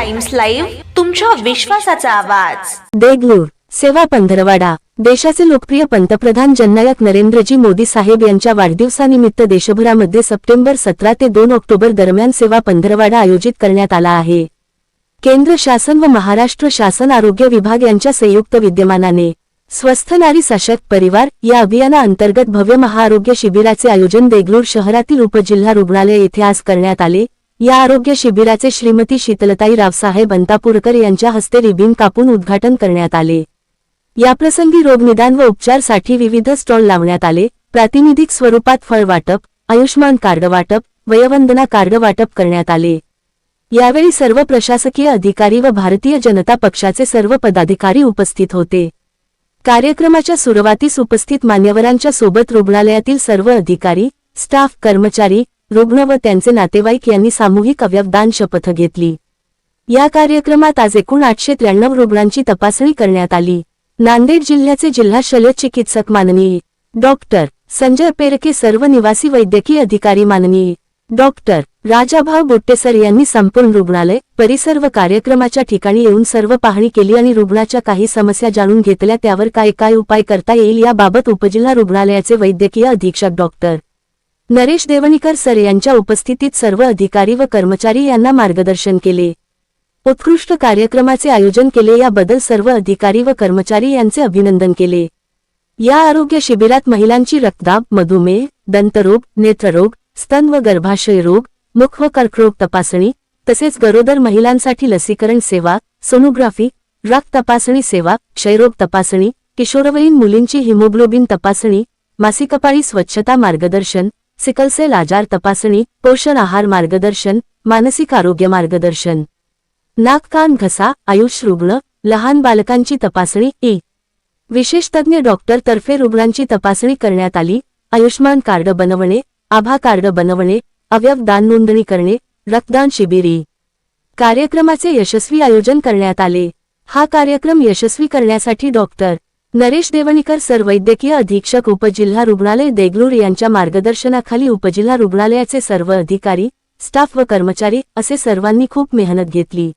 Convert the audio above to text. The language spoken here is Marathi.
टाइम्स लाईव्ह तुमच्या विश्वासाचा आवाज. देगलूर सेवा पंधरवाडा देशाचे लोकप्रिय पंतप्रधान जननायक नरेंद्रजी मोदी साहेब यांच्या वाढदिवसानिमित्त देशभरामध्ये सप्टेंबर सतरा ते दोन ऑक्टोबर दरम्यान सेवा पंधरवाडा आयोजित करण्यात आला आहे. केंद्र शासन व महाराष्ट्र शासन आरोग्य विभाग यांच्या संयुक्त विद्यमानाने स्वस्थ नारी सशक्त परिवार या अभियानाअंतर्गत भव्य महाआरोग्य शिबिराचे आयोजन देगलूर शहरातील उपजिल्हा रुग्णालय येथे आज करण्यात आले. या आरोग्य शिबिराचे श्रीमती शीतलताई रावसाहेब अंतापूरकर यांच्या हस्ते रिबीन कापून उद्घाटन करण्यात आले. याप्रसंगी रोगनिदान व उपचारसाठी विविध स्टॉल लावण्यात आले. प्रातिनिधिक स्वरूपात फळ वाटप आयुष्मान कार्ड वाटप वयवंदना कार्ड वाटप करण्यात आले. यावेळी सर्व प्रशासकीय अधिकारी व भारतीय जनता पक्षाचे सर्व पदाधिकारी उपस्थित होते. कार्यक्रमाच्या सुरुवातीस उपस्थित मान्यवरांच्या सोबत रुग्णालयातील सर्व अधिकारी स्टाफ कर्मचारी रुग्ण व त्यांचे नातेवाईक यांनी सामूहिक अवयवदान शपथ घेतली. या कार्यक्रमात आज एकूण आठशे त्र्याण्णव रुग्णांची तपासणी करण्यात आली. नांदेड जिल्ह्याचे जिल्हा शल्य चिकित्सक माननीय डॉक्टर संजय पेरके सर्व निवासी वैद्यकीय अधिकारी माननीय डॉक्टर राजाभाव बोट्टेसर यांनी संपूर्ण रुग्णालय परिसर व कार्यक्रमाच्या ठिकाणी येऊन सर्व पाहणी केली आणि रुग्णाच्या काही समस्या जाणून घेतल्या त्यावर काय काय उपाय करता येईल याबाबत उपजिल्हा रुग्णालयाचे वैद्यकीय अधीक्षक डॉक्टर नरेश देवणीकर सर यांच्या उपस्थितीत सर्व अधिकारी व कर्मचारी यांना मार्गदर्शन केले. उत्कृष्ट कार्यक्रमाचे आयोजन केले. याबद्दल सर्व अधिकारी व कर्मचारी यांचे अभिनंदन केले. या आरोग्य शिबिरात महिलांची रक्तदाब मधुमेह दंतरोग नेत्ररोग स्तन व गर्भाशय रोग मुख व कर्करोग तपासणी तसेच गरोदर महिलांसाठी लसीकरण सेवा सोनोग्राफी रक्त तपासणी सेवा क्षयरोग तपासणी किशोरवयीन मुलींची हिमोग्लोबिन तपासणी मासिकपाळी स्वच्छता मार्गदर्शन सिकलसेल आजार तपासणी पोषण आहार मार्गदर्शन मानसिक आरोग्य मार्गदर्शन. नाक कान घसा आयुष रुग्ण लहान बालकांची तपासणी ई. विशेषतज्ञ डॉक्टर तर्फे रुग्णांची तपासणी करण्यात आली. आयुष्मान कार्ड बनवणे आभा कार्ड बनवणे अवयवदान नोंदणी करणे रक्तदान शिबिरी कार्यक्रमाचे यशस्वी आयोजन करण्यात आले. हा कार्यक्रम यशस्वी करण्यासाठी डॉक्टर नरेश देवणीकर सर वैद्यकीय अधीक्षक उपजिल्हा रुग्णालय देगलूर यांच्या मार्गदर्शनाखाली उपजिल्हा रुग्णालयाचे सर्व अधिकारी स्टाफ व कर्मचारी असे सर्वांनी खूप मेहनत घेतली.